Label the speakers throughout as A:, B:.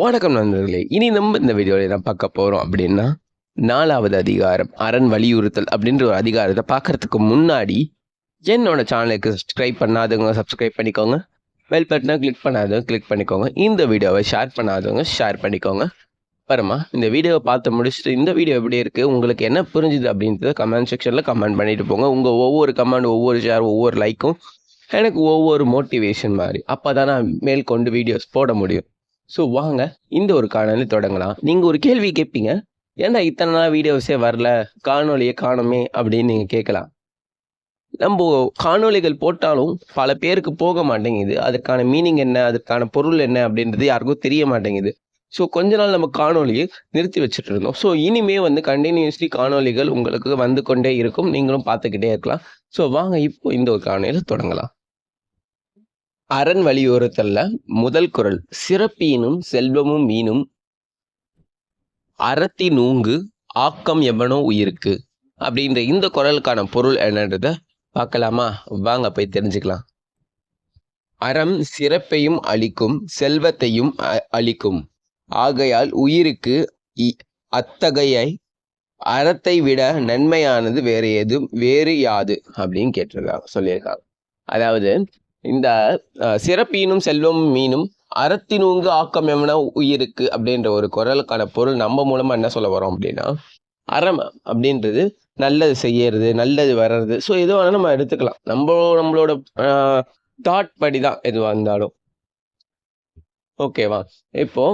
A: வணக்கம் நண்பர்களே. இனி நம்ம இந்த வீடியோவில் என்ன பார்க்க போகிறோம் அப்படின்னா நாலாவது அதிகாரம் அரண் வலியுறுத்தல் அப்படின்ற ஒரு அதிகாரத்தை பார்க்கறதுக்கு முன்னாடி என்னோட சேனலுக்கு சப்ஸ்கிரைப் பண்ணாதவங்க சப்ஸ்கிரைப் பண்ணிக்கோங்க. பெல் பட்டனை கிளிக் பண்ணாதவங்க கிளிக் பண்ணிக்கோங்க. இந்த வீடியோவை ஷேர் பண்ணாதவங்க ஷேர் பண்ணிக்கோங்க. அப்புறமா இந்த வீடியோவை பார்த்து முடிச்சுட்டு இந்த வீடியோ எப்படி இருக்குது உங்களுக்கு என்ன புரிஞ்சுது அப்படின்றத கமெண்ட் செக்ஷனில் கமெண்ட் பண்ணிட்டு போங்க. உங்கள் ஒவ்வொரு கமெண்ட் ஒவ்வொரு ஷேர் ஒவ்வொரு லைக்கும் எனக்கு ஒவ்வொரு மோட்டிவேஷன் மாதிரி. அப்போ தான் நான் மேற்கொண்டு வீடியோஸ் போட முடியும். ஸோ வாங்க இந்த ஒரு காணொலி தொடங்கலாம். நீங்கள் ஒரு கேள்வி கேட்பீங்க ஏன்டா இத்தனை நாள் வீடியோஸே வரல? காணொலியை காணுமே? அப்படின்னு நீங்கள் கேட்கலாம் நம்ம காணொளிகள் போட்டாலும் பல பேருக்கு போக மாட்டேங்குது. அதற்கான மீனிங் என்ன? அதற்கான பொருள் என்ன? அப்படின்றது யாருக்கும் தெரிய மாட்டேங்குது. ஸோ கொஞ்ச நாள் நம்ம காணொலியை நிறுத்தி வச்சுட்டு இருந்தோம். ஸோ இனிமே வந்து கண்டினியூஸ்லி காணொளிகள் உங்களுக்கு வந்து கொண்டே இருக்கும். நீங்களும் பார்த்துக்கிட்டே இருக்கலாம். ஸோ வாங்க இப்போ இந்த ஒரு காணொலியில் தொடங்கலாம். அரண் வலியுறுத்தல்ல முதல் குரல். சிறப்பீனும் செல்வமும் மீனும். அறத்தி நூங்கு ஆக்கம் எவனோ உயிருக்கு. அப்படின்ற இந்த குரலுக்கான பொருள் என்னன்றத பார்க்கலாமா? வாங்க போய் தெரிஞ்சுக்கலாம். அறம் சிறப்பையும் அளிக்கும் செல்வத்தையும் அ- அளிக்கும். ஆகையால் உயிருக்கு இ- அத்தகைய அறத்தை விட நன்மையானது வேறு எதுவும் வேறு யாது? அப்படின்னு கேட்டிருக்காங்க சொல்லியிருக்காங்க. அதாவது இந்த சிறப்பீனும் செல்வம் மீனும் அறத்தினூங்கு ஆக்கம் எவனா உயிருக்கு அப்படின்ற ஒரு குரலுக்கான பொருள் நம்ம மூலமாக என்ன சொல்ல வரோம் அப்படின்னா அறம் அப்படின்றது நல்லது செய்யறது நல்லது வர்றது. ஸோ எது வேணாலும் நம்ம எடுத்துக்கலாம். நம்ம நம்மளோட தாட் படி தான் எதுவாக இருந்தாலும் ஓகேவா? இப்போ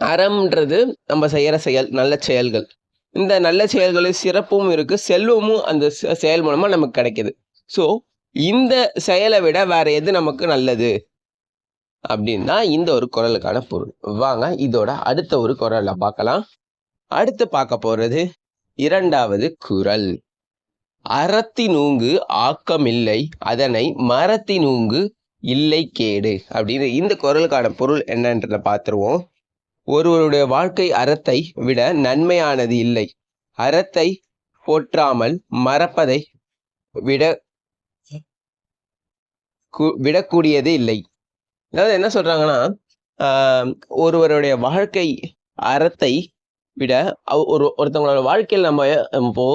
A: அறம்ன்றது நம்ம செய்கிற செயல் நல்ல செயல்கள். இந்த நல்ல செயல்களில் சிறப்பும் இருக்குது செல்வமும் அந்த செ- செயல் மூலமாக நமக்கு கிடைக்கிது. ஸோ இந்த செயலை விட வேற எது நமக்கு நல்லது? அப்படின்னா இந்த ஒரு குரலுக்கான பொருள். வாங்க இதோட அடுத்த ஒரு குரலை பார்க்கலாம். அடுத்து பார்க்க போறது இரண்டாவது குரல். அறத்தினூங்கு ஆக்கமில்லை அதனை மரத்தினூங்கு இல்லை கேடு. அப்படின்னு இந்த குரலுக்கான பொருள் என்னன்றத பார்த்துருவோம். ஒருவருடைய வாழ்க்கை அறத்தை விட நன்மையானது இல்லை. அறத்தை போற்றாமல் மறப்பதை விட விடக்கூடியது இல்லை. அதாவது என்ன சொல்றாங்கன்னா ஒருவருடைய வாழ்க்கை அறத்தை விட அவ- ஒரு ஒருத்தவங்களோட வாழ்க்கையில் நம்ம இப்போ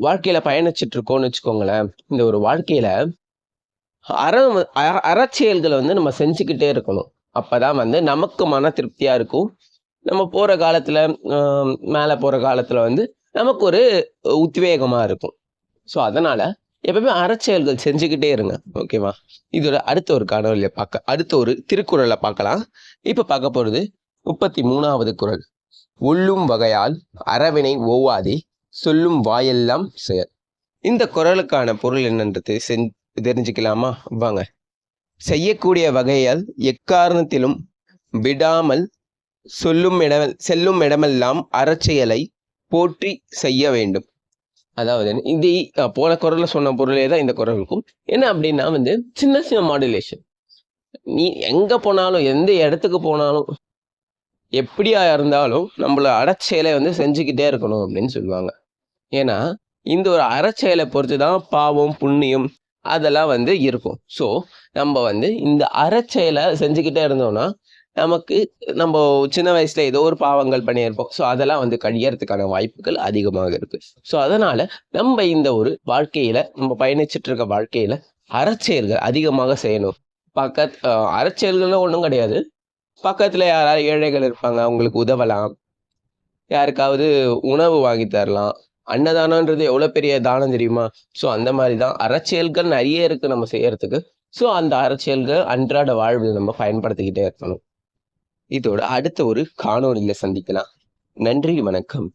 A: வாழ்க்கையில பயணிச்சுட்டு இருக்கோம்னு வச்சுக்கோங்களேன் இந்த ஒரு வாழ்க்கையில அறம் அற- அறச்செயல்களை வந்து நம்ம செஞ்சுக்கிட்டே இருக்கணும். அப்பதான் வந்து நமக்கு மன திருப்தியா இருக்கும். நம்ம போற காலத்துல மேலே போகிற போற காலத்துல வந்து நமக்கு ஒரு உத்வேகமா இருக்கும். ஸோ அதனால எப்பவுமே அறச்செயல்கள் செஞ்சுக்கிட்டே இருங்க. ஓகேவா இதோட அடுத்த ஒரு காணொலியை பார்க்க அடுத்த ஒரு திருக்குறளை பார்க்கலாம். இப்போ பார்க்க போகிறது முப்பத்தி மூணாவது குறள். உள்ளும் வகையால் அறவினை ஓவாதே சொல்லும் வாயெல்லாம் செயல். இந்த குறளுக்கான பொருள் என்னன்றது செஞ் தெரிஞ்சுக்கலாமா? வாங்க. செய்யக்கூடிய வகையால் எக்காரணத்திலும் விடாமல் சொல்லும் இடம் செல்லும் இடமெல்லாம் அறச்செயலை போற்றி செய்ய வேண்டும். அதாவது இந்த போன குரலில் சொன்ன பொருளே தான் இந்த குரல் இருக்கும். என்ன அப்படின்னா வந்து சின்ன சின்ன மாடுலேஷன் நீ எங்கே போனாலும் எந்த இடத்துக்கு போனாலும் எப்படியா இருந்தாலும் நம்மள அறச்செயலை வந்து செஞ்சுக்கிட்டே இருக்கணும் அப்படின்னு சொல்லுவாங்க. ஏன்னா இந்த ஒரு அறச்செயலை பொறுத்து தான் பாவம் புண்ணியம் அதெல்லாம் வந்து இருக்கும். ஸோ நம்ம வந்து இந்த அறச்செயலை செஞ்சுக்கிட்டே இருந்தோம்னா நமக்கு நம்ம சின்ன வயசுல ஏதோ ஒரு பாவங்கள் பண்ணியிருப்போம். ஸோ அதெல்லாம் வந்து கழியறதுக்கான வாய்ப்புகள் அதிகமாக இருக்கு. ஸோ அதனால நம்ம இந்த ஒரு வாழ்க்கையில நம்ம பயணிச்சுட்டு இருக்க வாழ்க்கையில அறச்செயல்கள் அதிகமாக செய்யணும். பக்கத் அறச்செயல்கள்லாம் ஒன்றும் கிடையாது. பக்கத்தில் யாராவது ஏழைகள் இருப்பாங்க அவங்களுக்கு உதவலாம். யாருக்காவது உணவு வாங்கி தரலாம். அன்னதானம்ன்றது எவ்வளோ பெரிய தானம் தெரியுமா? ஸோ அந்த மாதிரி தான் அறச்செயல்கள் நிறைய இருக்குது நம்ம செய்யறதுக்கு. ஸோ அந்த அறச்செயல்கள் அன்றாட வாழ்வில் நம்ம பயன்படுத்திக்கிட்டே இருக்கணும். இதோட அடுத்த ஒரு காணொளியில சந்திக்கலாம். நன்றி வணக்கம்.